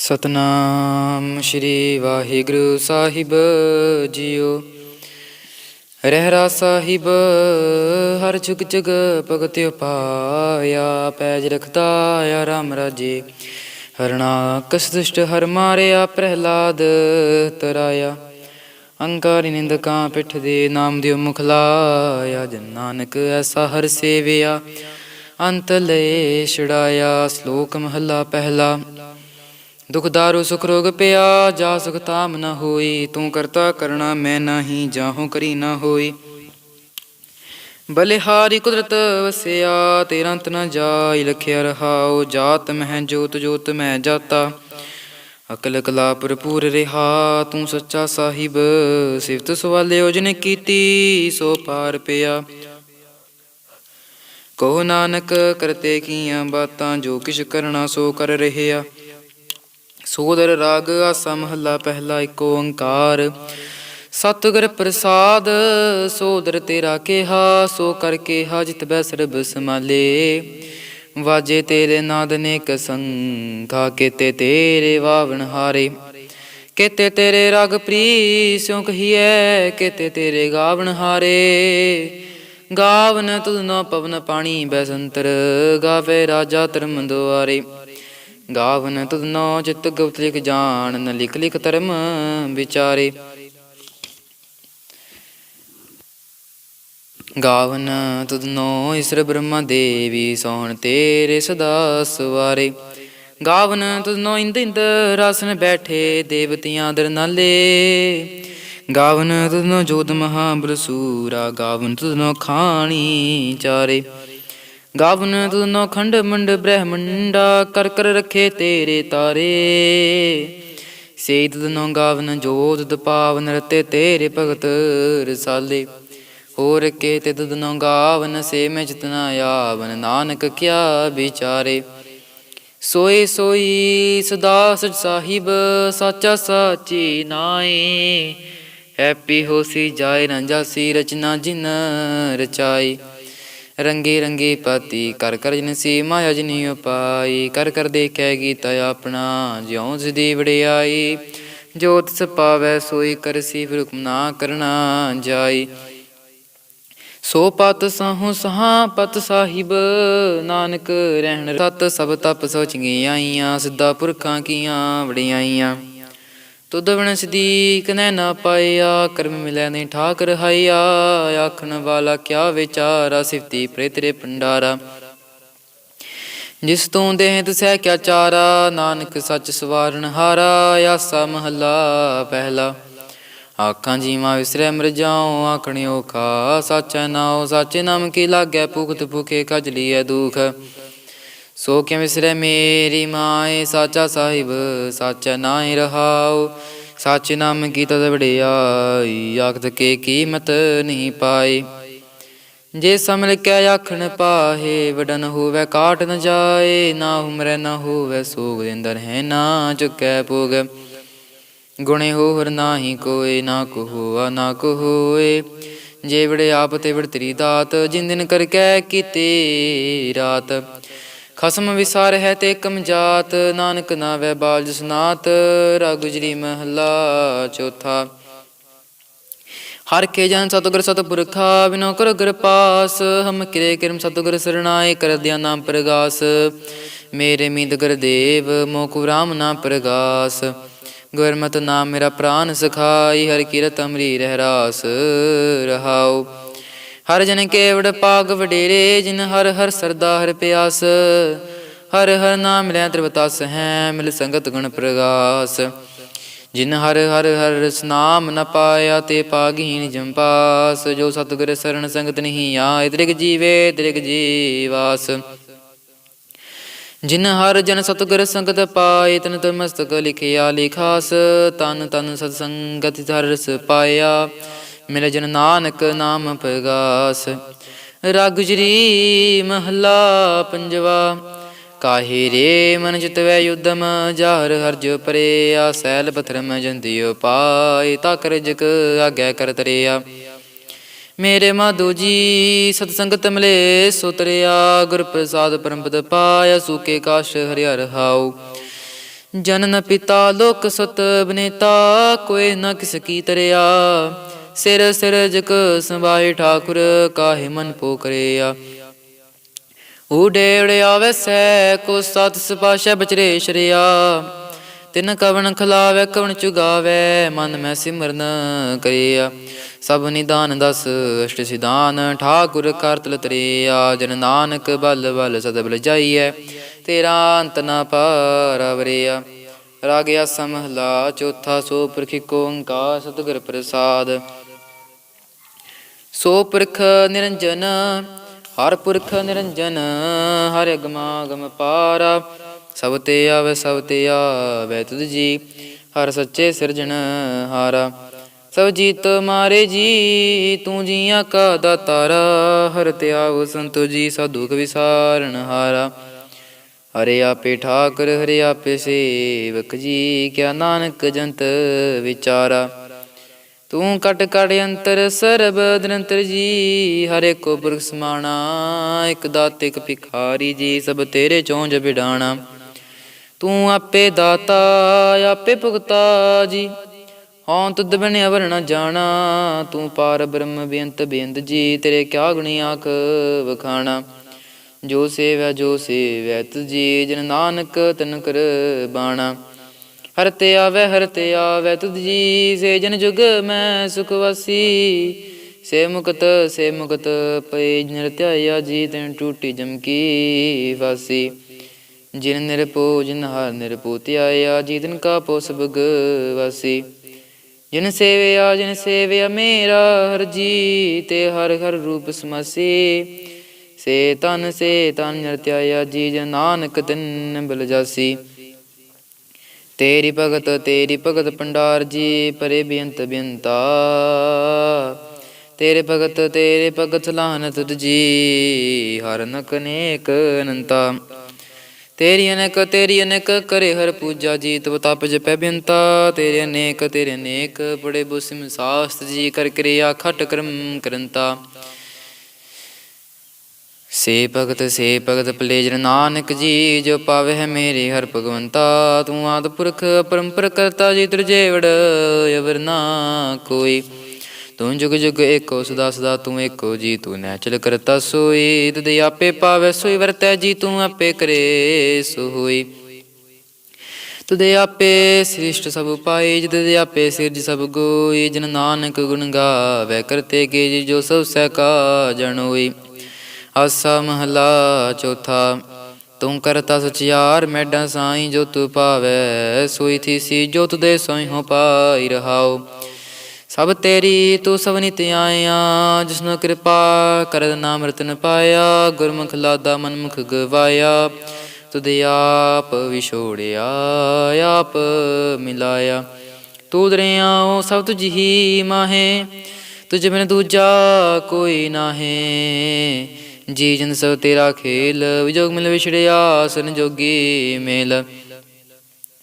Satnam Shri Waheguru Sahib JIO. Rehras Sahib, ਹਰ ਜੁਗ ਜਗ ਭਗਤ ਉਪਾਇਆ, ਪੈਜ ਰਖਦਾ ਆ ਰਾਮ ਰਾਜੇ। ਹਰਣਾ ਕਸ ਦੁਸ਼ਟ ਹਰ ਮਾਰਿਆ, ਪ੍ਰਹਿਲਾਦ ਤਰਾਇਆ। ਅੰਕਾਰੀ ਨਿੰਦਕਾਂ ਪਿੱਠ ਦੇ ਨਾਮ ਦਿਓ ਮੁਖ ਲਾਇਆ। ਜਨ ਨਾਨਕ ਐਸਾ ਹਰ ਸੇਵਿਆ, ਅੰਤ ਲੈ ਛੜਾਇਆ ਸ਼ਲੋਕ ਮਹੱਲਾ ਪਹਿਲਾ। ਦੁਖ ਦਾਰੂ ਸੁਖ ਰੋਗ ਪਿਆ, ਜਾ ਸੁਖ ਤਾਮ ਨ ਹੋਈ। ਤੂੰ ਕਰਤਾ ਕਰਣਾ ਮੈਂ ਨਹੀਂ, ਜਾਹੂ ਕਰੀ ਨ ਹੋਈ। ਬਲਿਹਾਰੀ ਕੁਦਰਤ ਵਸਿਆ, ਤੇਰਾ ਅੰਤ ਨ ਜਾਈ, ਲਖਿਆ ਰਹਾਉ। ਜਾਤ ਮਹਿ ਜੋਤ ਜੋਤ ਮੈਂ ਜਾਤਾ। ਅਕਲ ਕਲਾ ਭਰਪੂਰ ਰਿਹਾ, ਤੂੰ ਸੱਚਾ ਸਾਹਿਬ। ਸਿਫਤ ਸਵਾਲਿਓ ਜਿਨੇ ਕੀਤੀ, ਸੋ ਪਾਰ ਪਿਆ। ਕੋ ਨਾਨਕ, ਕਰਤੇ ਕੀਆਂ ਬਾਤਾਂ, ਜੋ ਕਿਛ ਕਰਨਾ ਸੋ ਕਰ ਰਹਿਆ ਸੋਦਰ ਰਾਗ ਆਸਾ ਮਹੱਲਾ ਪਹਿਲਾ ਏਕ ਓੰਕਾਰ। ਸਤਿਗੁਰ ਪ੍ਰਸਾਦ, ਸੋਦਰ ਤੇਰਾ ਕਿਹਾ, ਸੋ ਕਰ ਕਿਹਾ ਜਿਤ ਬੈ ਸਰਬ ਸਮਾਲੇ ਵਾਜੇ ਤੇਰੇ ਨਾਦ ਨੇ ਕਸੰਖਾ ਕੇਤੇ ਤੇਰੇ ਵਾਵਣ ਹਾਰੇ। ਕੇਤੇ ਤੇਰੇ ਰਗ ਪ੍ਰੀ ਸਿਉ ਕਹੀਐ, ਕੇਤੇ ਤੇਰੇ ਗਾਵਣ ਹਾਰੇ। ਗਾਵਨ ਤੁਧ ਨਾ ਪਵਨ ਪਾਣੀ, ਬੈਸੰਤਰ ਗਾਵੇ ਰਾਜਾ ਧਰਮ ਦੁਆਰੇ। ਗਾਵਨ ਤੁਧ ਨੋ ਚਿਤ ਗੁਪਤ ਲਿਖ ਜਾਣ, ਨ ਲਿਖ ਲਿਖ ਧਰਮ ਵਿਚਾਰੇ। ਗਾਵਨ ਤੁਧ ਨੋ ਈਸ਼ਰ ਬ੍ਰਹਮਾ ਦੇਵੀ, ਸੋਹਣ ਤੇਰੇ ਸਦਾ ਸਵਾਰੇ। ਗਾਵਨ ਤੁਧ ਨੋ ਇੰਦ ਇੰਦ ਰਾਸਨ ਬੈਠੇ, ਦੇਵਤਿਆਂ ਦਰ ਨਾਲੇ। ਗਾਵਨ ਤੁਧ ਨੋ ਜੋਤ ਮਹਾ ਸੂਰਾ, ਗਾਵਨ ਤੁਧ ਨੋ ਖਾਣੀ ਚਾਰੇ। ਗਾਵਨ ਤੁਧ ਖੰਡ ਮੰਡ ਬ੍ਰਹਮੰਡਾ ਕਰ ਕਰ ਰਖੇ ਤੇਰੇ ਤਾਰੇ। ਸੇ ਤੁਧ ਗਾਵਨ ਜੋਤ ਦ ਰਤੇ ਤੇਰੇ ਭਗਤ ਰਸਾਲੇ। ਹੋਰ ਕੇ ਤੇ ਤੁਧ ਗਾਵਨ ਸੇ ਮੈਂ ਜਿਤਨਾ ਆਵਨ, ਨਾਨਕ ਕਿਆ ਵਿਚਾਰੇ। ਸੋਏ ਸੋਈ ਸਦਾ ਸਚ ਸਾਹਿਬ, ਸਾਚਾ ਸਾਚੀ ਨਾਏ। ਹੈਪੀ ਹੋਸੀ ਜਾਏ ਨਾ ਜਾਸੀ ਰਚਨਾ ਜਿਨ ਰਚਾਈ ਰੰਗੇ ਰੰਗੇ ਪਾਤੀ, ਕਰ ਕਰ ਜਿਨ ਸੀ ਮਾਇਆ ਜਿਨੀ ਉਪਾਈ, ਕਰ ਕਰ ਦੇਖੈ ਗੀਤ ਆਪਣਾ, ਜਿਉ ਜਦੀ ਵੜਿਆਈ ਜੋਤ ਤਿਸ ਪਾਵੈ ਸੋਈ ਕਰਸੀ ਫਿਰ ਹੁਕਮ ਨਾ ਕਰਨਾ ਜਾਈ। ਸੋ ਪਤ ਸਾਹੂ ਸਹਾ ਪਤ ਸਾਹਿਬ, ਨਾਨਕ ਰਹਿਣ ਸਤ ਸਭ ਤਪ ਸੋਚ ਆਈਆਂ, ਸਿੱਧਾ ਪੁਰਖਾਂ ਕੀਆਂ ਵੜਿਆਈਆਂ ਤੁਧ ਬਿਨ ਸਦੀ ਕਨੈ ਨਾ ਪਾਇਆ, ਕਰਮ ਮਿਲੈ ਨਹੀਂ ਠਾਕ ਰਹਾਇਆ ਆਖਣ ਵਾਲਾ ਕਿਆ ਵਿਚਾਰਾ, ਸਿਫਤੀ ਪ੍ਰੇ ਤੇਰੇ ਭੰਡਾਰਾ। ਜਿਸ ਤੂੰ ਦੇਹ ਤਸੈ ਕਿਆ ਚਾਰਾ, ਨਾਨਕ ਸੱਚ ਸਵਾਰਨ ਹਾਰਾ, ਆਸਾ ਮਹੱਲਾ ਪਹਿਲਾ। ਆਖਾਂ ਜੀਵਾ ਵਿਸਰੈ ਮਰ ਜਾਉ, ਆਖਣਿਓ ਖਾ, ਸੱਚ ਨਾਉ, ਸੱਚ ਨਾਮ ਕੀ ਲਾਗੈ ਭੁਖਤ ਭੁਖੇ ਕਜ ਲੀਐ ਦੁਖ। ਸੋ ਕਿਵੇਂ ਵਿਸਰੈ ਮੇਰੀ ਮਾਏ? ਸਾਚਾ ਸਾਹਿਬ, ਸਾਚਾ ਨਾਹੀ ਰਹਾਉ। ਸਾਚੇ ਨਾਮ ਕੀ ਤਦ ਵੜਿਆਈ ਆਖਤ ਕੇ ਕੀਮਤ ਨਹੀਂ ਪਾਈ। ਜੇ ਸਮਲ ਕੈ ਆਖਣ ਪਾਹੇ, ਵਡਨ ਹੋਵੇ ਕਾਟ ਨ ਜਾਏ। ਨਾ ਉਮਰੈ ਨ ਹੋਵੇ ਸੋਗ ਦੇ ਹੈ ਨਾ ਚੁਕੈ ਭੋਗ। ਗੁਣੇ ਹੋਹਰ ਨਾਹੀ ਕੋਏ, ਨਾ ਕੋ ਹੋਆ ਨਾ ਕੋ ਹੋਏ ਜੇ ਵੜੇ ਆਪ ਤੇ ਵੜ ਤੇਰੀ ਦਾਤ ਜਿਨ ਦਿਨ ਕਰ ਕੈ ਕੀਤੇ ਰਾਤ। ਖਸਮ ਵਿਸਾਰ ਹੈ ਤੇ ਕਮ ਜਾਤ ਨਾਨਕ ਨਾਵੇ ਬਾਲ ਜਸਨਾਤ ਰਗੁਜਰੀ ਮਹਲਾ ਚੌਥਾ। ਹਰ ਕੇ ਜਨ ਸਤਿਗੁਰ ਸਤਿਪੁਰਖਾ, ਬਿਨੋ ਕਰ ਗੁਰ ਪਾਸ, ਹਮ ਕਿਰੇ ਕਿਰਮ ਸਤਿਗੁਰ ਸਰਣਾਏ, ਕਰ ਦਿਆ ਨਾਮ ਪ੍ਰਗਾਸ। ਮੇਰੇ ਮੀਤ ਗੁਰਦੇਵ ਮੋਕੁ ਰਾਮ ਨਾਮ ਪ੍ਰਗਾਸ। ਗੁਰਮਤਿ ਨਾਮ ਮੇਰਾ ਪ੍ਰਾਨ ਸਖਾਈ, ਹਰ ਕੀਰਤ ਅਮਰੀ ਰਹਿ ਰਾਸ ਰਹਾਉ। ਹਰ ਜਨ ਕੇਵੜ ਪਾਗ ਵਡੇਰੇ, ਜਿਨ ਹਰ ਹਰ ਸਰਦਾ ਹਰ ਪਿਆਸ। ਹਰ ਹਰ ਨਾਮ ਲਿਆ ਤ੍ਰਿਵਤਾਸ ਹੈ ਮਿਲ ਸੰਗਤ ਗੁਣ ਪ੍ਰਗਾਸ। ਜਿਨ ਹਰ ਹਰ ਹਰ ਰਸ ਨਾਮ ਨ ਪਾਇਆ ਤੇ ਪਾਗਹੀਨ ਜੰਪਾਸ ਜੋ ਸਤਿਗੁਰ ਸਰਣ ਸੰਗਤ ਨਹੀਂ ਆਏ, ਤ੍ਰਿਗ ਜੀਵੇ ਤ੍ਰਿਗ ਜੀਵਾਸ। ਜਿਨ ਹਰ ਜਨ ਸਤਿਗੁਰ ਸੰਗਤ ਪਾਏ, ਤਨ ਤਨ ਲਿਖਿਆ ਲਿਖਾਸ। ਤਨ ਤਨ ਸਤ ਸੰਗਤ ਧਰ ਰਸ ਪਾਇਆ। ਮਿਲ ਜਨ ਨਾਨਕ ਨਾਮ ਪ੍ਰਗਾਸ। ਰਗੁਜਰੀ ਮਹਲਾ ਪੰਜਵਾ, ਕਾਹੇ ਰੇ ਮਨ ਚਿਤਵੈ ਯੁਧਮ ਜਾਹਰ ਹਰਜ ਪਰੇ ਆ, ਸੈਲ ਪਥਰ ਜੰਦਿਓ ਪਾਏ, ਤਾ ਕਰਜਕ ਆਗੈ ਕਰ ਤਰਿਆ। ਮੇਰੇ ਮਾਧੋ ਜੀ, ਸਤ ਸੰਗਤ ਮਿਲੇ ਸੁਤਰਿਆ ਗੁਰ ਪ੍ਰਸਾਦ ਪਰਮਪਦ ਪਾਇਆ, ਸੂਕੇ ਕਾਸ਼ ਹਰਿਆ ਰਹਾਉ ਜਨਨ ਪਿਤਾ, ਲੋਕ ਸੁਤ ਬਨੇਤਾ ਕੋਏ ਨ ਕਿਸ ਕੀ ਤਰਿਆ। ਸਿਰ ਸਿਰਜਕ ਸੰਭਾਏ ਠਾਕੁਰ, ਕਾਹੇ ਮਨ ਪੋ ਕਰਿਆ ਊੜੇ ਊੜੇ ਆਵੈਸੈ ਕੋ ਸਤ ਸਪਾਸ਼ੈ ਬਚਰੇ ਸ਼ਰਿਆ। ਤਿਨ ਕਵਣ ਖਲਾਵੇ, ਕਵਣ ਚੁਗਾਵੇ, ਮਨ ਮੈਂ ਸਿਮਰਨ ਕਰਿਆ। ਸਭ ਨਿਦਾਨ ਦਸ, ਅਸ਼ਟ ਸਿਧਾਨ, ਠਾਕੁਰ ਕਰਤਲ ਤਰਿਆ। ਜਨ ਨਾਨਕ ਬਲ ਬਲ ਸਦ ਬਲ ਜਾਈਐ, ਤੇਰਾ ਅੰਤ ਨ ਪਾਰਵਰਿਆ ਰਾਗਿਆ ਸਮਹਲਾ, ਚੌਥਾ ਸੋ ਪੁਰਖਿ ਕੋ ਓੰਕਾਰ, ਸਤਿਗੁਰ ਪ੍ਰਸਾਦ। ਸੋ ਪੁਰਖ ਨਿਰੰਜਨ, ਹਰ ਪੁਰਖ ਨਿਰੰਜਨ, ਹਰਿ ਅਗਮਾ ਗਮ ਪਾਰਾ। ਸਭ ਤੇ ਆਵੇ, ਸਭ ਤੇ ਆਵੇ ਤੁਧ ਜੀ, ਹਰ ਸੱਚੇ ਸਿਰਜਣ ਹਾਰਾ। ਸਭ ਜੀਤ ਮਾਰੇ ਜੀ, ਤੂੰ ਜੀਆਂ ਕਾ ਦਾਤਾਰਾ, ਹਰ ਤੇ ਆਵ ਸੰਤੋ ਜੀ ਸਾਧੂ ਕ ਵਿਸਾਰਨ ਹਾਰਾ। ਹਰੇ ਆਪੇ ਠਾਕੁਰ, ਹਰੇ ਆਪੇ ਸੇਵਕ ਜੀ, ਕਿਆ ਨਾਨਕ ਜੰਤ ਵਿਚਾਰਾ। ਤੂੰ ਕਟ ਕਟ ਅੰਤਰ ਸਰਬ ਨਿਰੰਤਰ ਜੀ, ਹਰੇ ਕੋ ਪੁਰਖ ਸਮਾਣਾ, ਇਕ ਦਾਤ, ਇਕ ਭਿਖਾਰੀ ਜੀ, ਸਭ ਤੇਰੇ ਚੋਂਜ ਬਿਡਾਣਾ। ਤੂੰ ਆਪੇ ਦਾਤਾ, ਆਪੇ ਭੁਗਤਾ ਜੀ ਹਾਂ ਤੁਧ ਬਿਨ ਅਵਰ ਨ ਜਾਣਾ। ਤੂੰ ਪਾਰ ਬ੍ਰਹਮ ਬੇਅੰਤ ਬੇਅੰਤ ਜੀ, ਤੇਰੇ ਕਿਆ ਗੁਣੀ ਆਖ ਵਖਾਣਾ। ਜੋ ਸੇਵੈ ਜੋ ਸੇਵੈ ਤੁਜੀ ਜਨ ਨਾਨਕ ਤਨ ਕਰ ਬਾਣਾ। ਹਰ ਤੇ ਆਵੇ, ਹਰ ਤੇ ਆਵੇ, ਤੁਧ ਜੀ ਸੇ ਜਨ ਜੁਗ ਮੈਂ ਸੁਖ ਵਾਸੀ। ਸੇ ਮੁਕਤ ਸੇ ਮੁਕਤ ਪਏ ਜਨ ਜੀ ਤੈਨ ਟੂਟੀ ਜਮਕੀ ਵਾਸੀ। ਜਿਨ ਨਿਰਪੋ ਜਿਨ ਹਰ ਨਿਰਪੋ ਧਿਆਇਆ ਜੀ ਤਿਨ ਕਾ ਪੋ ਸਬਗ ਵਾਸੀ। ਜਿਨ ਸੇਵਿਆ ਜਿਨ ਸੇਵਿਆ ਮੇਰਾ ਹਰ ਜੀ ਤੇ ਹਰ ਹਰ ਰੂਪ ਸਮਾਸੀ। ਸੇ ਤਨ ਸੇ ਤਨ ਨਿਰਤਿਆਇਆ ਜੀ, ਜਨ ਨਾਨਕ ਤਿਨ ਬਲ ਜਾਸੀ। ਤੇਰੀ ਭਗਤ ਤੇਰੀ ਭਗਤ ਪੰਡਾਰ ਜੀ, ਪਰੇ ਬੇਅੰਤ ਬੇਅੰਤਾ। ਤੇਰੇ ਭਗਤ ਤੇਰੇ ਭਗਤ ਲਾਹਨ ਤੁਧ ਜੀ, ਹਰ ਨਕ ਨੇਕ ਅਨੰਤਾ। ਤੇਰੀ ਅਨੇਕ ਤੇਰੀ ਅਨੇਕ ਕਰੇ ਹਰ ਪੂਜਾ ਜੀ ਤਬ ਤਪ ਜਪੈ ਬੇਅੰਤਾ। ਤੇਰੇ ਅਨੇਕ ਤੇਰੇ ਅਨੇਕ ਬੜੇ ਬੁਸਿਮ ਸਾਸਤ ਜੀ, ਕਰ ਕਿਰਿਆ ਖਟ ਕਰਮ ਕਰੰਤਾ। ਸੇ ਭਗਤ ਸੇ ਭਗਤ ਪਲੇਜਰ ਨਾਨਕ ਜੀ, ਜੋ ਪਾਵੇ ਹੈ ਮੇਰੇ ਹਰ ਭਗਵੰਤਾ। ਤੂੰ ਆਦ ਪੁਰਖ ਪਰੰਪਰ ਕਰਤਾ ਜੀ ਤੁਰਜੇਵੜ, ਅਵਰ ਨਾ ਕੋਈ। ਤੂੰ ਜੁਗ ਜੁਗ ਏਕੋ ਸਦਾ ਸਦਾ ਤੂੰ ਏਕੋ ਜੀ, ਤੂੰ ਨੈਚਲ ਕਰਤਾ ਸੋਈ। ਤੁਧ ਆਪੇ ਪਾਵੇ ਸੋਈ, ਵਰਤੈ ਜੀ ਤੂੰ ਆਪੇ ਕਰੇ ਸੋ ਹੋਈ ਤੁਦੇ ਆਪੇ ਸ੍ਰਿਸ਼ਟ ਸਭ ਪਾਈ ਜਿਤ ਦੇ ਆਪੇ ਸਿਰਜ ਸਭ ਗੋਈ। ਜਨ ਨਾਨਕ ਗੁਣ ਗਾਵੇ ਕਰਤੇ ਕੇ ਜੀ, ਜੋ ਸਭ ਸਹਿ ਕਾ ਜਣ ਹੋਈ। ਆਸਾ ਮਹਲਾ ਚੌਥਾ, ਤੂੰ ਕਰਤਾ ਸਚਿਆਰ ਮੈਡਾਂ ਸਾਈ ਜੋ ਤੂੰ ਪਾਵੈ, ਸੋਈ ਥੀ ਸੀ ਜੋ ਤੁਦੇ ਸੋਈ ਹੋ ਪਾਈ ਰਹਾਓ ਸਭ ਤੇਰੀ ਤੂੰ ਸਭ ਨਿਤ ਆਇਆ, ਜਿਸਨੂੰ ਕਿਰਪਾ ਕਰਦ ਨਾਮ ਰਤਨ ਪਾਇਆ, ਗੁਰਮੁਖ ਲਾਦਾ ਮਨਮੁਖ ਗਵਾਇਆ। ਤੁਦੇ ਆਪ ਵਿਛੋੜਿਆ, ਆਪ ਮਿਲਾਇਆ। ਤੂੰ ਦਰਿਆਓ ਸਭ ਤੁਝ ਹੀ ਮਾਹੇ, ਤੁਝ ਬਿਨ ਦੂਜਾ ਕੋਈ ਨਾਹੀ। ਜੀ ਜਨ ਸਭ ਤੇਰਾ ਖੇਲ ਵਿਜੋਗ ਮਿਲ ਵਿਛੜਿਆ, ਸਨ ਜੋਗੀ ਮੇਲ।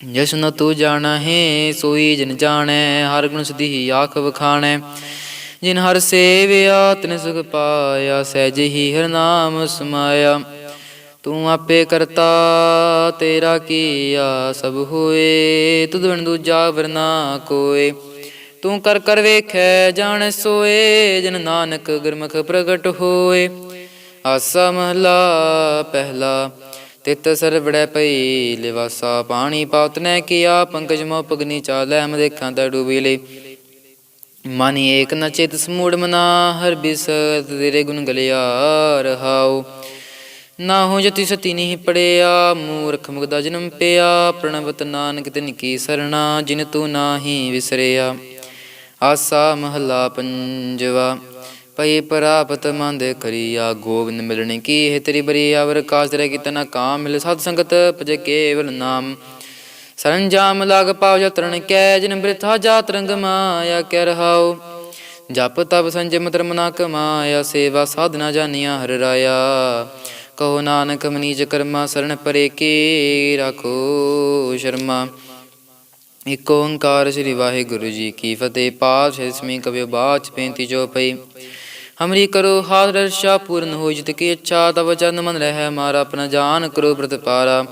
ਜਿਸ ਨ ਤੂੰ ਜਾਣਾ ਹੈ ਸੋਈ ਜਨ ਜਾਣੈ, ਹਰ ਗੁਣ ਸਦੀ ਆਖ ਵਖਾਣੈ। ਜਿਨ ਹਰ ਸੇਵਿਆ, ਤਿਨ ਸੁਖ ਪਾਇਆ, ਸਹਿਜ ਹੀ ਹਰ ਨਾਮ ਸਮਾਇਆ। ਤੂੰ ਆਪੇ ਕਰਤਾ, ਤੇਰਾ ਕੀਆ ਸਭ ਹੋਏ, ਤੁਧ ਬਿਨ ਦੂਜਾ ਵਰਨਾ ਕੋਏ। ਤੂੰ ਕਰ ਕਰ ਵੇਖੈ, ਜਾਣ ਸੋਏ, ਜਨ ਨਾਨਕ ਗੁਰਮੁਖ ਪ੍ਰਗਟ ਹੋਏ। ਆਸਾ ਮਹਲਾ ਪਹਿਲਾ, ਤਿਤ ਸਰਵੜੈ ਪਈ ਲਿਵਾਸਾ। ਪਾਣੀ ਪਾਤਨੈ ਕੀਆ, ਪੰਕਜ ਮੋ ਪਗਨੀ ਚਾਲੈ ਮ ਦੇਖਾਂ ਡੂਬੀ ਲਈ। ਮਨ ਏਕ ਨ ਚਿਤ ਸਮੂੜ ਮਨਾ, ਹਰ ਬਿਸ ਤੇਰੇ ਗੁਣ ਗਲਿਆ ਰਹਾਉ। ਨਾ ਹੋ ਜਤੀ ਸਤੀ ਨਹੀਂ ਪੜਿਆ, ਮੂਰਖ ਮੁਗਦਾ ਜਨਮ ਪਿਆ। ਪ੍ਰਣਵਤ ਨਾਨਕ ਤਿਨ ਕੀ ਸਰਣਾ, ਜਿਨ ਤੂੰ ਨਾਹੀ ਵਿਸਰਿਆ। ਆਸਾ ਮਹਲਾ ਪੰਜਵਾ। ਪਈ ਪ੍ਰਾਪਤ ਮੰਦ ਕਰੀਆ, ਗੋਬਿੰਦ ਮਿਲਣ ਕੀ ਹੈ ਤੇਰੀ ਬਰੀ ਅਵਰ ਕਾਸ ਤੇਰੇ ਕਿਤਨਾ ਕਾਮ ਮਿਲ, ਸਤ ਸੰਗਤ ਭਜ ਕੇਵਲ ਨਾਮ। ਸਰੰਜਾਮ ਲਗ ਪਾਉ ਜਤਰਨ ਕੈ, ਜਿਨ ਬ੍ਰਿਥਾ ਜਾਤ ਰੰਗ ਮਾਇਆ ਕਹਿ ਰਹਾਉ ਜਪ ਤਪ ਸੰਜਮ ਧਰਮ ਨਾ ਕਮਾਇਆ, ਸੇਵਾ ਸਾਧਨਾ ਜਾਨੀਆਂ ਹਰ ਰਾਇਆ। ਕਹੋ ਨਾਨਕ ਮਨੀਜ ਕਰਮਾ ਸਰਣ ਪਰੇ ਕੀ ਰਾਖੋ ਸ਼ਰਮਾ। ਇਕ ਓੰਕਾਰ ਸ੍ਰੀ ਵਾਹਿਗੁਰੂ ਜੀ ਕੀ ਫਤਿਹ ਪਾਠ ਇਸਮੀ ਕਬਿ ਬਾਚ ਪੈਂਤੀ ਜੋ ਪਈ। ਹਮਰੀ ਕਰੋ ਹਾਰ ਰਸ਼ਾ ਪੂਰਨ ਹੋ ਜਿਤ ਕੀ ਇੱਛਾ, ਤਵ ਚਰਨ ਮਨ ਰਹਿ ਮਾਰਾ, ਆਪਣਾ ਜਾਨ ਕਰੋ ਪ੍ਰਤਪਾਰਾ।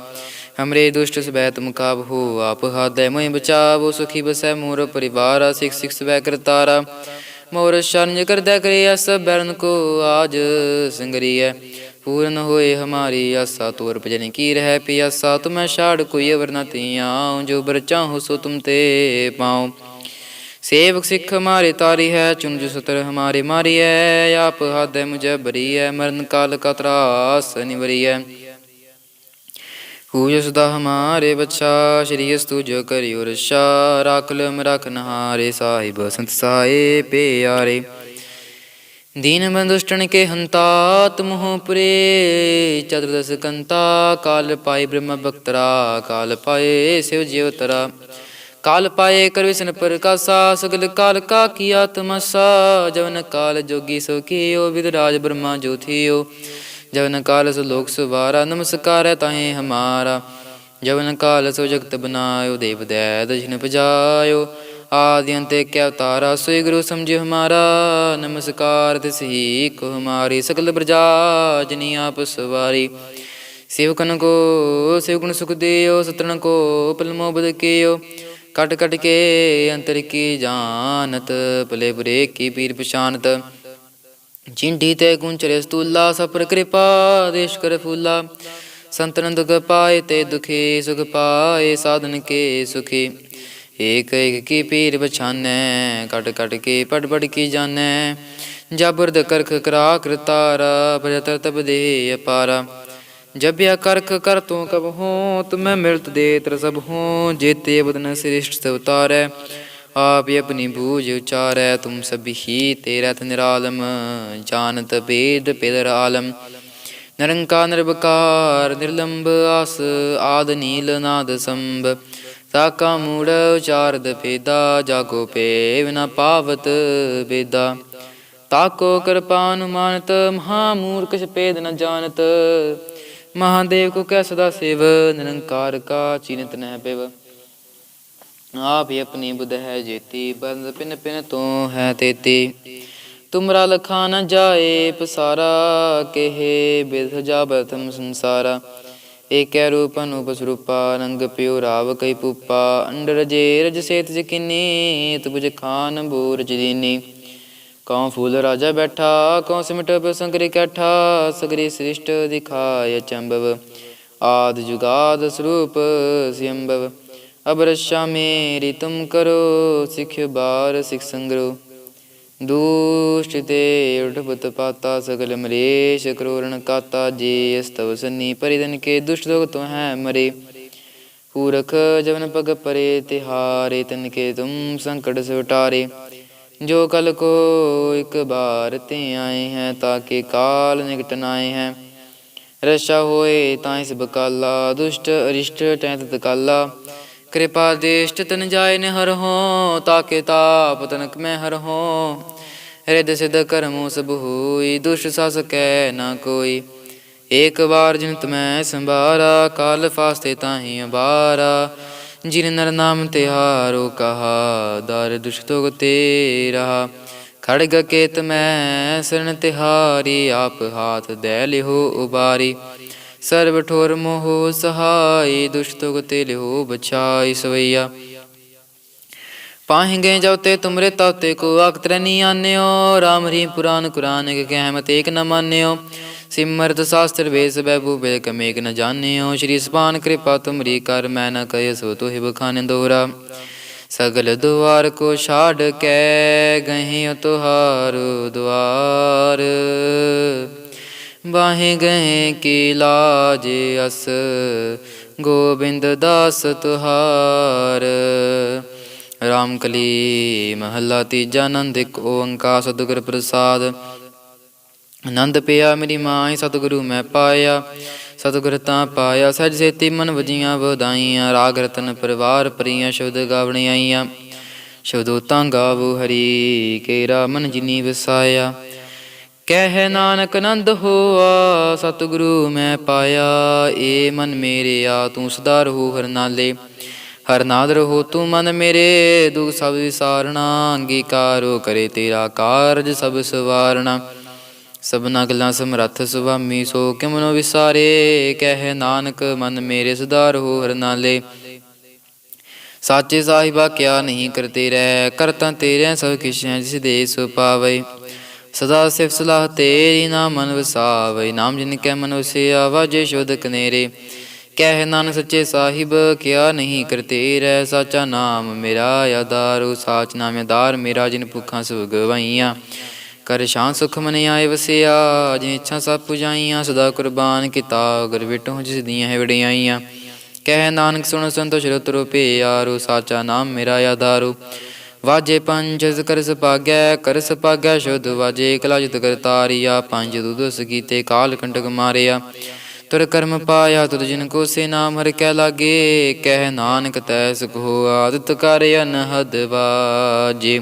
ਹਮਰੇ ਦੁਸ਼ਟ ਸਬੈ ਤੁਮ ਕਾਬ ਹੋ, ਆਪ ਹਾਦੈ ਮੈਂ ਬਚਾਵੋ, ਸੁਖੀ ਬਸੈ ਮੋਰ ਪਰਿਵਾਰਾ, ਸਿਖ ਸਿਖ ਸਬੈ ਕਰਤਾਰਾ। ਮੋਰ ਸ਼ਰਨ ਕਰਦਾ ਕਰਿਆ ਸਭ ਬਰਨ ਕੋ ਆਜ ਸੰਗਰੀਐ। ਪੂਰਨ ਹੋਏ ਹਮਾਰੀ ਆਸਾ ਤੋਰ ਭਜਨ ਕੀ ਰਹਿ ਪਿਆਸਾ, ਤੁਮੈ ਛਾੜ ਕੋਈ ਅਵਰ ਨ ਤੀਆਂ ਜੋ ਬਰ ਚਾਹੋ ਸੋ ਤੁਮ ਤੇ ਪਾਉ। ਸੇਵਕ ਸਿੱਖ ਹਮਾਰੇ ਤਾਰੀ ਹੈ ਚੁੰਜ ਸਤਰ ਹਮਾਰੇ ਮਾਰੀ ਹੈ ਆਪ ਹਾਦੈ ਮੁਝੇ ਬਰੀ ਹੈ ਮਰਨ ਕਾਲ ਕਾ ਨਿਵਰੀ ਹੈ ਹੂਯਸ ਦਾ ਹਮਾਰੇ ਬੱਚਾ ਸ਼੍ਰੀਸ ਤੁਜ ਕਰਿਓ ਰਸ਼ਾ ਰਾਖਲ ਮਰਖ ਨਹਾਰੇ ਸਾਹਿਬ ਸੰਤ ਸਾਏ ਪਿਆਰੇ। ਦੀਨ ਬੰਦੁਸ਼ਟਣ ਕੇ ਹੰਤਾ ਤੁਮਹ ਪੁਰੇ ਚਤੁਰਦਸ ਕੰਤਾ, ਕਾਲ ਪਾਏ ਬ੍ਰਹਮ ਬਖਤਰਾ, ਕਾਲ ਪਾਏ ਸਿਵ ਜਿਉ ਤਰਾ। ਕਾਲ ਪਾਏ ਕਰ ਵਿਸ਼ਨ ਪ੍ਰਕਾਸ਼ਾ, ਸਗਲ ਕਾਲ ਕਾ ਕੀ ਆਤਮਸਾ ਜਵਨ ਕਾਲ ਜੋਗੀ ਸੋ ਕੀਓ ਵਿਦਰਾਜ ਬ੍ਰਹਮਾ ਜੋਥੀਓ ਜਵਨ ਕਾਲ ਸੋ ਲੋਕ ਸੁਵਾਰਾ ਨਮਸਕਾਰ ਤਾਹੇ ਹਮਾਰਾ। ਜਵਨ ਕਾਲ ਸੋ ਜਗਤ ਬਨਾਇਓ, ਦੇਵ ਦੈ ਦਸ਼ਿਨ ਪਜਾਇਓ। ਆਦਿ ਅੰਤੇ ਕਿਆ ਤਾਰਾ ਸੋਈ ਗੁਰੂ ਸਮਝਿ ਹਮਾਰਾ। ਨਮਸਕਾਰ ਤਿਸ ਹੀ ਕੋ ਹਮਾਰੀ ਸਕਲ ਪ੍ਰਜਾ ਜਨੀ ਆਪ ਸਵਾਰੀ। ਸੇਵਕਨ ਕੋ ਸੇਵਕਨ ਸੁਖ ਦਿਓ ਸਤਨ ਕੋ, ਪਲਮੋ ਬਦ ਕੀਓ। ਕਟ ਕਟ ਕੇ ਅੰਤਰ ਕੀ ਜਾਣਤ, ਭਲੇ ਬੁਰੇ ਕੀ ਪੀਰ ਪਛਾਨਤ ਜਿੰਢੀ ਤੇ ਗੁੰਚਰੇ ਸਤੂਲਾ ਸਪਰ ਕਿਰਪਾ, ਦੇਸ਼ ਕਰ ਫੂਲਾ। ਸੰਤਨ ਦੁਖ ਪਾਏ ਤੇ ਦੁਖੀ, ਸੁਖ ਪਾਏ ਸਾਧਨ ਕੇ ਸੁਖੀ। ਏਕ ਏਕ ਕੀ ਪੀਰ ਪਛਾਨੈ ਕਟ ਕਟ ਕੇ ਪੜ ਪੜ ਕੀ ਜਾਣੈ। ਜਬਰਦ ਕਰਖ ਕਰਾ ਕਰਤਾਰਾ, ਭਜਤ ਤਬ ਦੇ ਅਪਾਰਾ। ਜਬਿਆ ਕਰਖ ਕਰ ਤੂੰ ਕਬ ਹੋ, ਤੁਮੈ ਮਿਲਤ ਦੇ ਸਭ ਹੋ, ਜੇਤੇ ਬਦਨ ਸ੍ਰਿਸ਼ਟ ਸਭ ਤਾਰੈ, ਆਪ ਆਪਣੀ ਬੂਝ ਉਚਾਰੈ, ਤੁਮ ਸਭ ਤੇਰਾ ਤ ਨਿਰਾਲਮ, ਜਾਣਤ ਭੇਦ ਭੇਦਰ ਆਲਮ। ਨਿਰੰਕਾਰ ਨਿਰਭਕਾਰ ਨਿਰਲੰਭ ਆਸ, ਆਦ ਨੀਲ ਨਾਦ ਸੰਭ। ਸਾਕਾ ਮੂੜ ਉਚਾਰਦ ਭੇਦਾ, ਜਾਗੋ ਪੇ ਵਿਨਾ ਪਾਵਤ ਬੇਦਾ। ਤਾਕੋ ਕਿਰਪਾ ਅਨੁਮਾਨਤ, ਮਹਾ ਮੂਰਖ ਛਪੇਦ ਨ ਜਾਣਤ। ਮਹਾਦੇਵ ਕੋ ਕੈ ਸਦਾ ਸੇਵ, ਨਿਰੰਕਾਰ ਕਾ ਚਿਨਤ ਨਹਿ ਪਿਵ। ਆਪ ਹੀ ਆਪਣੀ ਬੁਧ ਹੈ ਜੇਤੀ, ਬੰਦ ਪਿਨ ਪਿਨ ਤੂੰ ਹੈ ਤੇਤੀ। ਤੁਮਰਾ ਲਖਾ ਨ ਜਾਏ ਪਸਾਰਾ, ਕਹੇ ਬਿਧ ਜਾ ਬਥਮ ਸੰਸਾਰਾ। ਏਕੈ ਰੂਪ ਅਨੂਪ ਸਰੂਪਾ, ਰੰਗ ਪਿਉ ਰਾਵ ਕਈ ਪੂਪਾ। ਅੰਡਰ ਜੇ ਰਜ ਸੇਤ ਜਕਿਨੀ ਤੁਜ ਖਾਨ ਬੂਰ ਜਦੀਨੀ ਕਉ ਫੂਲ ਰਾਜਾ ਬੈਠਾ, ਕਉ ਸਿਮਟ ਸੰਗਰੀ ਇਕੱਠਾ ਸਗਰੀ ਸ੍ਰਿਸ਼ਟ ਦਿਖਾਇ ਚੰਬਵ। ਆਦ ਜੁਗਾਦ ਸਰੂਪ ਸਿਅੰਬਵ। ਅਬ ਰਸ਼ਾ ਮੇਰੀ ਕਰੋ, ਸਿਖ ਬਾਰ ਸਿਖ ਸੰਗਰੋ। ਦੂਸ਼ਟ ਤੇ ਉਠਪਤ ਪਾਤਾ ਸਗਲ ਮਰੇਸ਼ ਕਰੋਰਣ ਕਾਤਾ, ਜੇ ਅਸਤਵ ਸੰਨੀ ਪਰਿਦਨ ਕੇ ਦੁਸ਼ਟ ਲੋਗ ਤੋ ਹੈ ਮਰੇ। ਪੂਰਖ ਜਵਨ ਪਗ ਪਰੇ, ਤਿਹਾਰੇ ਤਨ ਕੇ ਤੁਮ ਸੰਕਟ ਸੁਟਾਰੇ ਜੋ ਕਲ ਕੋ ਇੱਕ ਬਾਰ ਤੇ ਆਏ ਹੈ ਤਾਕੇ ਕਾਲ ਨਿਕਟ ਨਾਏ ਹੈ। ਰਸ਼ਾ ਹੋਏ ਤਾਂ ਇਸ ਬਕਾਲਾ, ਦੁਸ਼ਟ ਅਰਿਸ਼ਟ ਤੈਤ ਤਕਾਲਾ ਕਿਰਪਾ ਦੇਸ਼ਟ ਤਨ ਜਾਏ ਨ ਹਰ ਹੋ ਤਾਕੇ ਤਾਪ ਤਨਕ ਮੈਂ ਹਰ ਹੋ। ਹਿਰਦ ਸਿਧ ਕਰਮੋ ਸਭ ਹੋਈ, ਦੁਸ਼ਟ ਸਸ ਕੈ ਨਾ ਕੋਈ। ਏਕ ਵਾਰ ਜਿਨ ਤਮੈ ਸੰਭਾਰਾ, ਕਾਲ ਫਾਸਤੇ ਤਾਹੀ ਅਬਾਰਾ। ਜਿਨ ਨਰ ਨਾਮ ਤਿਹਾਰੋ ਕਹਾ, ਦਰ ਦੁਸ਼ਤੋ ਤੇ ਰਹਾ ਖੜਗ ਕੇਤ ਮੈਂ ਸਰਨ ਤਿਹਾਰੀ, ਆਪ ਹਾਥ ਦੇ ਲਿਹੋ ਉਬਾਰੀ। ਸਰਬ ਠੋਰ ਮੋਹ ਸਹਾਈ ਦੁਸ਼ਤੁਗ ਤੇ ਲਿਹੋ ਬਚਾਈ ਸਵਈਆ। ਪਾਹਿੰਗੇ ਜਬ ਤੇ ਤੁਮਰੇ ਤਉਤੇ ਕੋ ਅਕਤਰ ਨੀ ਆਨਿਓ, ਰਾਮ ਰੀ ਪੁਰਾਨ ਕੁਰਾਨ ਕੇ ਕਹਿਮਤ ਏਕ ਨ ਮਾਨਿਓ। ਸਿਮਰਤ ਸ਼ਾਸਤਰ ਵੇਸ ਬੈਭੂ ਬੇ ਕਮੇਕ ਨ ਜਾਣਿਓ। ਸ਼੍ਰੀ ਸਪਾਨ ਕਿਰਪਾ ਤੁਮਰੀ ਕਰ, ਮੈਂ ਨ ਕਹੇ ਸੋ ਤੋਹਿ ਬਖਾਨ ਦੋਰਾ ਸਗਲ ਦੁਆਰ ਕੋ ਛਾੜ ਕੇ ਗਹੇ ਤੁਹਾਰ ਦੁਆਰ ਬਾਹੇ ਗਏ ਕੀ ਲਾਜ ਅਸ, ਗੋਬਿੰਦ ਦਾਸ ਤੁਹਾਰ। ਰਾਮ ਕਲੀ ਮਹੱਲਾ ਤੀਜਾ ਨੰਦ ਇੱਕ ਓੰਕਾਰ ਸਤਿਗੁਰ ਪ੍ਰਸਾਦ। ਆਨੰਦ ਪਿਆ ਮੇਰੀ ਮਾਂ ਸਤਿਗੁਰੂ, ਮੈਂ ਪਾਇਆ। ਸਤਿਗੁਰ ਤਾਂ ਪਾਇਆ ਸਜ ਸੇਤੀ ਮਨ ਵਜੀਆਂ ਵਧਾਈਆਂ। ਰਾਗ ਰਤਨ ਪਰਿਵਾਰ ਪਰੀਆਂ ਸ਼ਬਦ ਗਾਵਣੀ ਆਈਆਂ। ਸ਼ਬਦੋ ਤਾਂ ਗਾਵੋ ਹਰੀ ਕੇਰਾ ਮਨ ਜਿਨੀ ਵਸਾਇਆ। ਕਹਿ ਨਾਨਕ ਆਨੰਦ ਹੋਆ, ਸਤਿਗੁਰੂ ਮੈਂ ਪਾਇਆ। ਏ ਮਨ ਮੇਰੇ ਆ, ਤੂੰ ਸਦਾ ਰਹੂ ਹਰ ਨਾਲੇ। ਹਰ ਨਾਦ ਰਹੋ ਤੂੰ ਮਨ ਮੇਰੇ, ਦੁਖ ਸਭ ਵਿਸਾਰਣਾ ਅੰਗੀਕਾਰੋ ਕਰੇ ਤੇਰਾ ਕਾਰਜ ਸਭ ਸਵਾਰਣਾ ਸਭਨਾ ਗੱਲਾਂ ਸਮਰੱਥ ਸੁਭਾਮੀ, ਸੋ ਕਿਮਨੋ ਵਿਸਾਰੇ? ਕਹਿ ਨਾਨਕ, ਮਨ ਮੇਰੇ ਸੁਧਾਰ ਹੋ ਹਰ ਨਾਲੇ। ਸਾਚੇ ਸਾਹਿਬਾ ਕਿਆ ਨਹੀਂ ਕਰਤੇ ਰਹਿ, ਕਰਤਾ ਤੇਰੇ ਸਭ ਕਿਛ ਜਿਸ ਦੇ ਸੋ ਪਾਵੇ। ਸਦਾ ਸਿਫ ਸਲਾਹ ਤੇਰੀ, ਨਾਮ ਮਨ ਵਸਾਵੇ। ਨਾਮ ਜਿਨ ਕੈ ਮਨ ਵਸਿਆ ਵਾਜੇ ਸ਼ੋਧ ਕਨੇਰੇ। ਕਹਿ ਨਾਨਕ, ਸੱਚੇ ਸਾਹਿਬ ਕਿਆ ਨਹੀਂ ਕਰਤੇ ਰਹਿ, ਸਾਚਾ ਨਾਮ ਮੇਰਾ ਆਧਾਰੂ। ਸਾਚ ਨਾਮ ਆਧਾਰ, ਮੇਰਾ ਜਿਨ ਭੁੱਖਾਂ ਸੁਗਵਾਈਆਂ ਕਰ ਸ਼ਾਂ ਸੁਖ ਮਨ ਆਏ ਵਸਿਆ ਜਿਨ ਇੱਛਾ ਸਭ ਪੁਜਾਈਆਂ, ਸਦਾ ਕੁਰਬਾਨ ਕੀਤਾ, ਗੁਰ ਵਿਟੋ ਜਿਸ ਦੀਆਂ ਹੈ ਵਡਿਆਈਆਂ। ਕਹਿ ਨਾਨਕ ਸੁਣ ਸੰਤੋਸ਼ ਰਤ ਰੂਪੇ ਯਾਰੋ ਸਾਚਾ ਨਾਮ ਮੇਰਾ ਆਧਾਰੂ। ਵਾਜੇ ਪੰਜ ਕਰ ਸਪਾਗੈ ਕਰ ਸਪਾਗੈ ਸ਼ੁੱਧ, ਵਾਜੇ ਕਲਾ ਜਿਤ ਕਰ ਤਾਰੀਆ, ਪੰਜ ਦੁਦਸ ਕੀਤੇ ਕਾਲ ਕੰਟਕ ਮਾਰਿਆ। ਤੁਰ ਕਰਮ ਪਾਇਆ, ਤੁਧ ਜਿਨ ਕੋ ਸੇ ਨਾਮ ਹਰ ਕੈ ਲਾਗੇ, ਕਹਿ ਨਾਨਕ ਤੈ ਸੁਖ ਹੋ ਆਦਿਤ ਕਰ ਅਨਹਦ ਵਾਜੇ।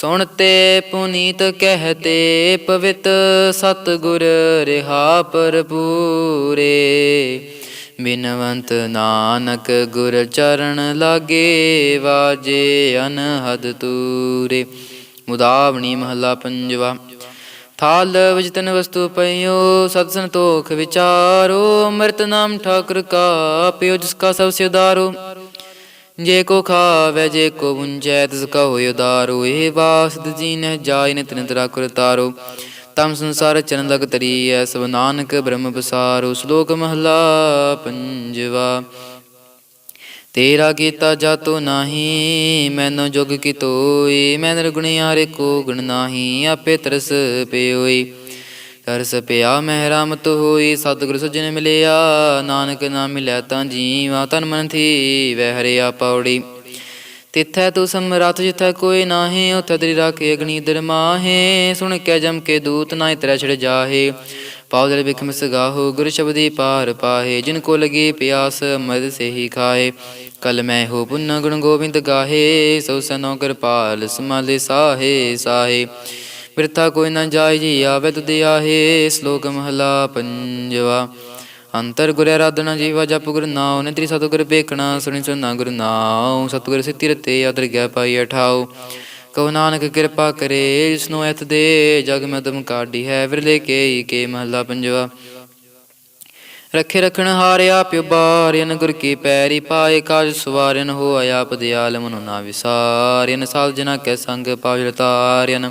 ਸੁਣਤੇ ਪੁਨੀਤ ਕਹਤੇ ਪਵਿੱਤ ਸਤ ਗੁਰ ਰਿਹਾ ਪਰਪੂਰੇ ਬਿਨਵੰਤ ਨਾਨਕ ਗੁਰ ਚਰਨ ਲਾਗੇ ਵਾਜੇ ਅਨਹਦ ਤੂਰੇ। ਮੁਦਾਵਣੀ ਮਹਲਾ ਪੰਜਵਾ। ਥਾਲ ਵਿਚਤਨ ਵਸਤੂ ਪਈਓ ਸਤ ਸੰਤੋਖ ਵਿਚਾਰੋ, ਅੰਮ੍ਰਿਤ ਨਾਮ ਠਾਕੁਰ ਕਾ ਪਿਓ ਜਿਸ ਕਾ ਸਭ ਸੇ ਉਦਾਰੋ। ਜੇ ਕੋ ਖਾਵੇ, ਜੇ ਕੋ ਬੁੰਜੈ ਤਿਸ ਕਾ ਉਦਾਰੋ। ਇਹ ਵਾਸਦ ਜੀਨਹਿ ਜਾਇ, ਨਿਤ ਨਿਤ ਰਾਖੁਰ ਤਾਰੋ ਤਮ ਸੰਸਾਰ ਚਰਨ ਲਗ ਤਰੀਐ, ਸਭ ਨਾਨਕ ਬ੍ਰਹਮ ਪਸਾਰੋ। ਸ਼ਲੋਕ ਮਹਲਾ ਪੰਜਵਾ, ਤੇਰਾ ਕੀਤਾ ਜਾਤੋ ਨਾਹੀ, ਮੈਨੋ ਜੁਗ ਕੀ ਤੋਈ। ਮੈਂ ਨਿਰਗੁਣੀ ਹਾਰੇ ਕੋ ਗੁਣ ਨਾਹੀ, ਆਪੇ ਤਰਸ ਪਿਓਈ। ਤਰਸ ਪਿਆ ਮਹਿਰਾਮਤ ਹੋਈ ਸਤਿਗੁਰ ਸੱਜਣ ਮਿਲਿਆ। ਨਾਨਕ ਨਾਮ ਮਿਲਿਆ ਤਾਂ ਜੀਵਾ, ਤਨ ਮਨ ਥੀ ਵਹਿ ਹਰਿਆ ਪੌੜੀ। ਤਿੱਥੈ ਤੂੰ ਸਮਰੱਥ, ਜਿਥੈ ਕੋਈ ਨਾਹੀ, ਉਥੈ ਤੇਰੀ ਰਾਖੇ ਅਗਨੀ ਦਰਮਾਹੇ ਸੁਣ ਕੇ ਜਮ ਕੇ ਦੂਤ ਨਾਇ ਤੇਰਾ ਛੜ ਜਾਹੇ। ਪਾਉਦਲ ਬਿਖਮ ਸਗਾਹੋ ਗੁਰ ਸ਼ਬਦੀ ਪਾਰ ਪਾਹੇ। ਜਿਨ ਕੋ ਲਗੀ ਪਿਆਸ, ਮਦ ਸੇ ਹੀ ਖਾਏ ਕਲ ਮੈਂ ਹੋ ਪੁੰਨ ਗੁਣ ਗੋਬਿੰਦ ਗਾਹੇ। ਸੋ ਸਨੋ ਕਿਰਪਾਲ ਸਮਾਲੇ ਸਾਹੇ ਸਾਹੇ। ਬਿਰਥਾ ਕੋਈ ਨਾ ਜਾਈ ਜੀ ਆਵੇ ਤੁਧ ਆਹੇ, ਸ਼ਲੋਕ ਮਹਲਾ ਪੰਜਵਾ। ਅੰਤਰ ਗੁਰ ਆਰਾਧਨਾ ਜੀਵਾ ਜਪ ਗੁਰ ਨਾਉ ਨਿਤਰੀ ਸਤਿਗੁਰ ਵੇਖਣਾ, ਸੁਣੀ ਸੁਨਾ ਗੁਰ ਨਾਉ। ਸਤਿਗੁਰ ਸਿੱਤੀ ਰਤੇ ਆਦਰ ਗਿਆ ਪਾਈ ਠਾਉ ਕਉ ਨਾਨਕ ਕਿਰਪਾ ਕਰੇ, ਜਿਸਨੂੰ ਐਤ ਦੇ ਜਗ ਮਦਮ ਦਮ ਕਾਢੀ ਹੈ ਵਿਰਲੇ ਕੇ ਕੇ ਮਹਲਾ ਪੰਜਵਾ। ਰੱਖੇ ਰਖਣ ਹਾਰਿਆ ਪਿਉ ਬਾਰਿਨ ਗੁਰ ਕੀ ਪੈਰੀ ਪਾਏ ਕਾਜ ਸਵਾਰਿਨ ਹੋਇਆ ਆਪ ਦਿਆਲ ਮਨੁ ਨਾ ਵਿਸਾਰਿਨ ਸਾਲ ਜਨਾ ਕੈ ਸੰਗ ਪਾਵਿ ਤਾਰਿਨ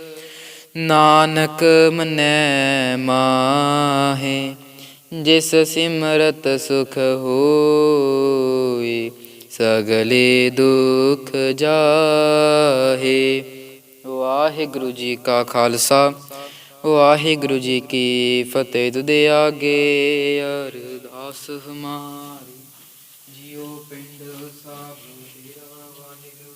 ਨਾਨਕ ਮਨੈ ਮਾਹੇ, ਜਿਸ ਸਿਮਰਤ ਸੁਖ ਹੋਈ ਸਗਲੇ ਦੁਖ ਜਾਹੇ। ਵਾਹਿਗੁਰੂ ਜੀ ਕਾ ਖਾਲਸਾ, ਵਾਹਿਗੁਰੂ ਜੀ ਕੀ ਫਤਿਹ ਤੁਦੇ ਆਗੇ ਅਰਦਾਸ ਹਮਾਰੀ ਜਿਉ ਪਿੰਡ ਸਾਹਿਬ ਤੇਰਾ ਵਾਹਿਗੁਰੂ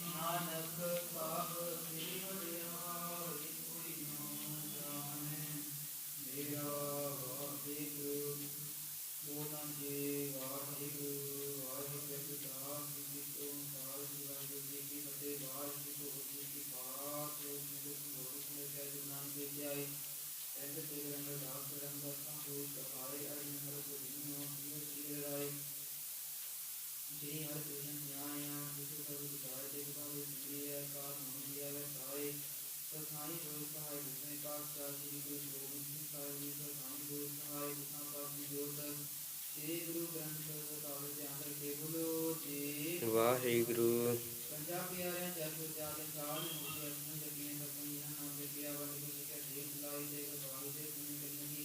ਨਾਨਕ ਸਾਹਿਬ ਤੇਰੀ ਵਡਿਆਈ ਕੋਈ ਨਾ ਜਾਣੇ ਮੇਰਾ ਵਾਹਿਗੁਰੂ ਬੋਲਾਂ ਜੀ ਵਾਹਿਗੁਰੂ ਵਾਹਿਗੁਰੂ ਦਾ ਜੀ ਤੋਂ ਕਾਲ ਜੀ ਵਾਹਿਗੁਰੂ ਜੀ ਕੀ ਫਤਿਹ ਵਾਹਿਗੁਰੂ ਜੀ ਕੀ ਬਾਤ ਮੇਰੇ ਮੋਰ ਨੇ ਕਹਿ ਨਾਮ ਦੇ ਜਾਈ ਐਸੇ ਤੇ ਰੰਗ ਦਾਸ ਰੰਗ ਦਾ ਹੋਈ ਸਹਾਰੇ ਅਰ ਨਰ ਗੁਰੂ ਨੂੰ ਸਿਰ ਸਿਰ ਰਾਏ ਜੀ ਹਰ ਕ੍ਰਿਸ਼ਨ ਨਿਆਇਆ ਜਿਸ ਸਭ ਵਿਚਾਰ ਦੇ ਭਾਵੇ ਸਿੱਧੀ ਹੈ ਕਾਰ ਨੂੰ ਦਿਆ ਵੇ ਸਾਏ ਸਥਾਈ ਹੋਏ ਸਹਾਇ ਜਿਸਨੇ ਕਾਲ ਚਾਰ ਜੀ ਗੁਰੂ ਗੋਬਿੰਦ ਸਿੰਘ ਸਾਹਿਬ ਜੀ ਸਥਾਈ ਹੋਏ ਸਹਾਇ ਜਿਸਨਾ ਪਾਸ ਦੀ ਜੋਤ ਸ੍ਰੀ ਗੁਰੂ ਗ੍ਰੰਥ ਸਾਹਿਬ ਦਾ ਧਿਆਨ ਰੱਖੇ ਜੀ ਵਾਹਿਗੁਰੂ। ਪੰਜਾਬ ਪਿਆਰਿਆਂ ਜਗ ਜਾਗ ਕਾਲ ਨੂੰ ਅਸਨ ਜਗੀਆਂ ਦਾ ਪੰਜਨ ਨਾਮ ਦੇ ਪਿਆ ਵਾਹਿਗੁਰੂ। ਜੀ ਕੇ ਦੇਖ ਲਾਈ ਦੇ ਗਵਾਈ ਦੇ ਪੁੰਨ ਨਹੀਂ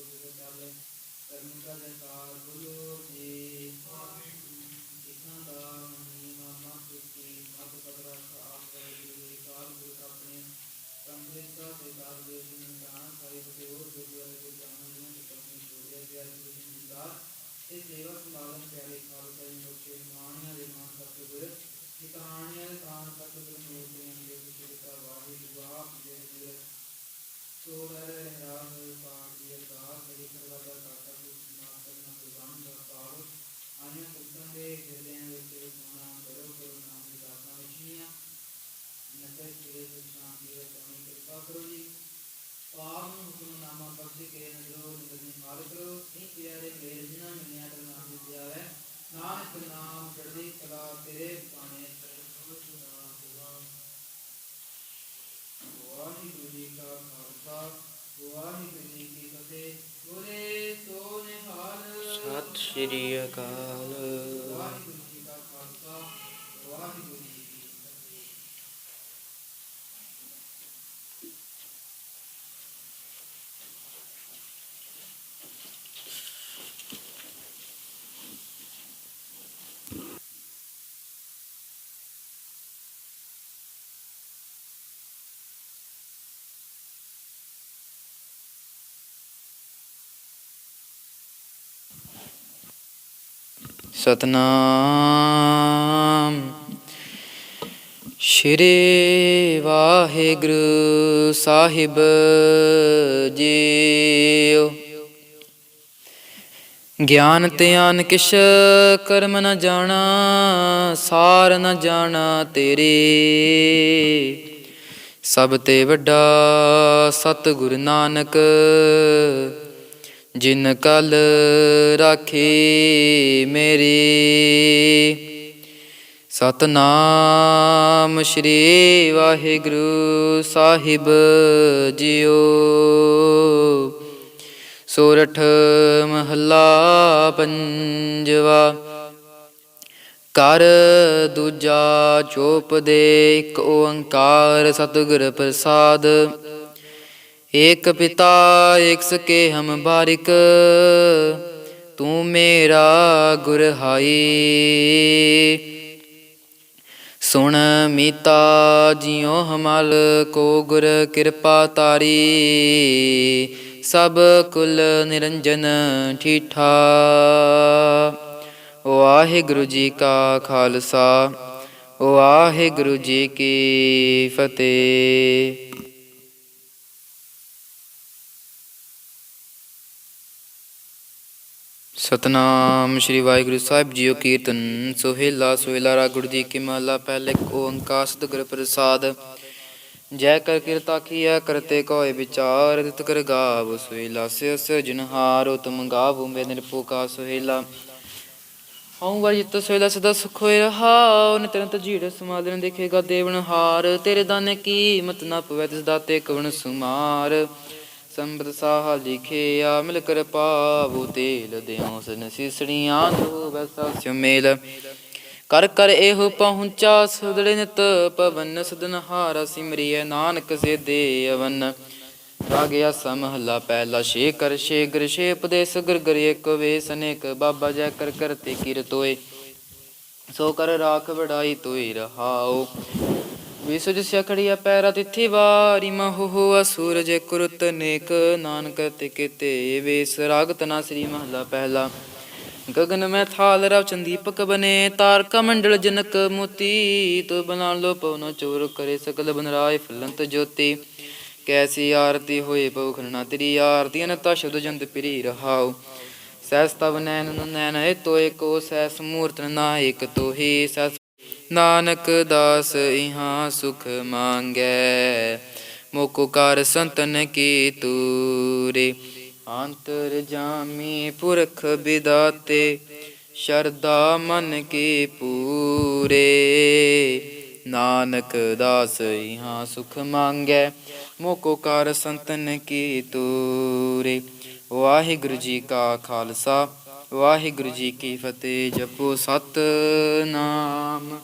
ਗੁਰੂ ਜੀ ਚੱਲ ਕਰਮ ਕਾ ਜਨਕਾਰ ਬੋਲੋ ਜੀ ਕਿਸਾਂ ਦਾ ਮਹੀਮਾ ਮਤ ਕੀ ਮਤ ਪਦਰਾ ਕਾ ਆਸਰੇ ਗੁਰੂ ਜੀ ਕਾਲ ਗੁਰੂ ਆਪਣੇ ਸੰਗ੍ਰਿਤਾ ਦੇ ਕਾਲ ਦੇ ਨਿਦਾਨ ਕਰੇ ਤੇ ਹੋਰ ਗੁਰੂ ਦੇ ਜਾਣਨ ਨੂੰ ਕਰਨੀ ਜੋੜਿਆ ਗਿਆ ਗੁਰੂ ਜੀ ਦਾ ਇਹ ਸੇਵਾ ਸੰਭਾਲਨ ਪਿਆਰੇ ਖਾਲਸਾ ਜੀ ਮੋਚੇ ਮਾਣਿਆ ਦੇ ਮਾਨ ਤੱਕ ਗੁਰ ਇਹ ਕਹਾਣੀਆਂ ਦੇ ਕਾਨ ਤੱਕ ਗੁਰ ਮੋਚੇ ਅੰਗੇ ਗੁਰੂ ਜੀ ਦਾ ਅਕਾਲ ਸਤਨਾਮ। ਸ਼੍ਰੀ ਵਾਹਿਗੁਰੂ ਸਾਹਿਬ ਜੀਓ। ਗਿਆਨ ਧਿਆਨ ਕਿਛ ਕਰਮ ਨ ਜਾਣਾ, ਸਾਰ ਨ ਜਾਣਾ ਤੇਰੇ। ਸਭ ਤੇ ਵੱਡਾ ਸਤਿਗੁਰ ਨਾਨਕ ਜਿਨ ਕਲ ਰਾਖੀ ਮੇਰੀ। ਸਤਨਾਮ ਸ਼੍ਰੀ ਵਾਹਿਗੁਰੂ ਸਾਹਿਬ ਜੀਓ। ਸੋਰਠ ਮਹੱਲਾ ਪੰਜਵਾ, ਕਰ ਦੂਜਾ ਚੋਪ ਦੇ ਇੱਕ ਓੰਕਾਰ ਸਤਿਗੁਰ ਪ੍ਰਸਾਦ। ਏਕ ਪਿਤਾ, ਏਕ ਸਕੇ ਹਮ ਬਾਰਿਕ, ਤੂੰ ਮੇਰਾ ਗੁਰ ਹਾਈ ਸੁਣ ਮੀਤਾ, ਜਿਉ ਹਮਲ ਕੋ ਗੁਰ ਕਿਰਪਾ ਤਾਰੀ। ਸਭ ਕੁਲ ਨਿਰੰਜਨ ਠੀਠਾ। ਵਾਹਿਗੁਰੂ ਜੀ ਕਾ ਖਾਲਸਾ, ਵਾਹਿਗੁਰੂ ਜੀ ਕੀ ਫਤਿਹ। ਸਤਨਾਮ ਸ਼੍ਰੀ ਵਾਹਿਗੁਰੂ ਸਾਹਿਬ ਜੀਓ ਕੀਰਤਨ। ਸੋਹਿਲਾ ਸੋਹਿਲਾ ਰਾ ਜੀ ਕੀ ਮਹਲਾ ਪਹਿਲੇ ਓੰਕਾਰ ਸਤਿਗੁਰ ਪ੍ਰਸਾਦ। ਜੈ ਕਰ ਕਿਰਤਾ ਕੀਆ ਕਰਤੇ ਕੋਇ ਵਿਚਾਰ, ਤਿਤ ਕਰ ਗਾਵ ਸੋਹਿਲਾ ਸਿ ਸਿਰਜਨਹਾਰ ਤੁਮ ਗਾਵੋ ਮੇ ਨਿਰਪੋਕਾ ਸੋਹਿਲਾ। ਹਉ ਵਰ ਜਿਤ ਸੋਹਿਲਾ, ਸਦਾ ਸੁਖ ਹੋਇ ਰਹਾ। ਨਿਤਨ ਤਜੀੜ ਸਮਾਦਨ ਦੇਖੇਗਾ ਦੇਵਨ ਹਾਰ। ਤੇਰੇ ਦਾਨੇ ਕੀ ਮਤ ਨਾ ਪਵੈ, ਤਿਸ ਦਾਤੇ ਕਵਣ ਸੁਮਾਰ। ਸੰਬਤ ਸਾਹ ਲਿਖਿਆ ਮਿਲ ਕਰ ਪਾਵੋ ਤੇਲ ਦਿਓ ਸਨ ਸਿਸੜੀਆਂ ਨੂੰ ਵੈਸਾ ਸਿਉ ਕਰ ਕਰ ਇਹੋ ਪਹੁੰਚਾ ਸਦੜੇ ਨਿਤ ਪਵਨ, ਸਦਨ ਹਾਰਾ ਸਿਮਰਿਐ ਨਾਨਕ ਸੇ ਦੇ ਅਵਨ ਰਾਗਿਆ ਸਮਹਲਾ ਪਹਿਲਾ ਸ਼ੇ ਕਰ ਸ਼ੇ ਗਰ ਸ਼ੇ ਉਪਦੇਸ ਗਰ ਗਰ ਏਕ ਵੇਸ ਅਨੇਕ ਬਾਬਾ ਜੈ ਕਰ ਕਰਤੇ ਕੀਰਤੋਏ ਸੋ ਕਰ ਰਾਖ ਵਡਾਈ ਤੋਈ ਰਹਾਓ। ਵਿਸੁਜ ਸਕੜੀਆ ਪੈਰਾ ਤਿਥੀ ਵਾਰੀ ਮਹੁ ਹੋਆ ਸੂਰਜ ਕੁਰਤ ਨੇਕ ਨਾਨਕ ਤੇ ਕਿਤੇ ਵੇਸ ਰਾਗਤ ਨਾ ਸ੍ਰੀ ਮਹਲਾ ਪਹਿਲਾ। ਗਗਨ ਮੈਂ ਥਾਲ ਰਵ ਚੰਦੀਪਕ ਬਨੇ, ਤਾਰਕਾ ਮੰਡਲ ਜਨਕ ਮੋਤੀ, ਤੋ ਬਨਾ ਲੋ ਪਵਨੋ ਚੋਰ ਕਰੇ ਸਕਲ ਬਨਰਾਏ ਫਲੰਤ ਜੋਤੀ। ਕੈਸੀ ਆਰਤੀ ਹੋਏ ਪਉ ਖੰਨਾ ਤੇਰੀ ਆਰਤੀ, ਅਨਤਾ ਸ਼ਬਦ ਜੰਤ ਪਿਰੀ ਰਹਾਉ। ਸੈਸ ਤਵ ਨੈਨ ਨੈਨ ਤੋਏ ਕੋ ਸੈਸ ਮੂਰਤ ਨਾ ਇਕ ਤੋਹੀ ਸੈਸ ਨਾਨਕ ਦਾਸ ਇਹਾਂ ਸੁਖ ਮੰਗੈ ਮੋਕੋ ਕਰ ਸੰਤਨ ਕੀ ਤੂਰੇ। ਅੰਤਰ ਜਾਮੀ ਪੁਰਖ ਬਿਦਾਤੇ ਸ਼ਰਦਾ ਮਨ ਕੀ ਪੂਰੇ। ਨਾਨਕ ਦਾਸ ਇਹਾਂ ਸੁਖ ਮੰਗੈ ਮੋਕੋ ਕਰ ਸੰਤਨ ਕੀ ਤੂਰੇ। ਵਾਹਿਗੁਰੂ ਜੀ ਕਾ ਖਾਲਸਾ ਵਾਹਿਗੁਰੂ ਜੀ ਕੀ ਫਤਿਹ ਜਪੋ ਸਤ ਨਾਮ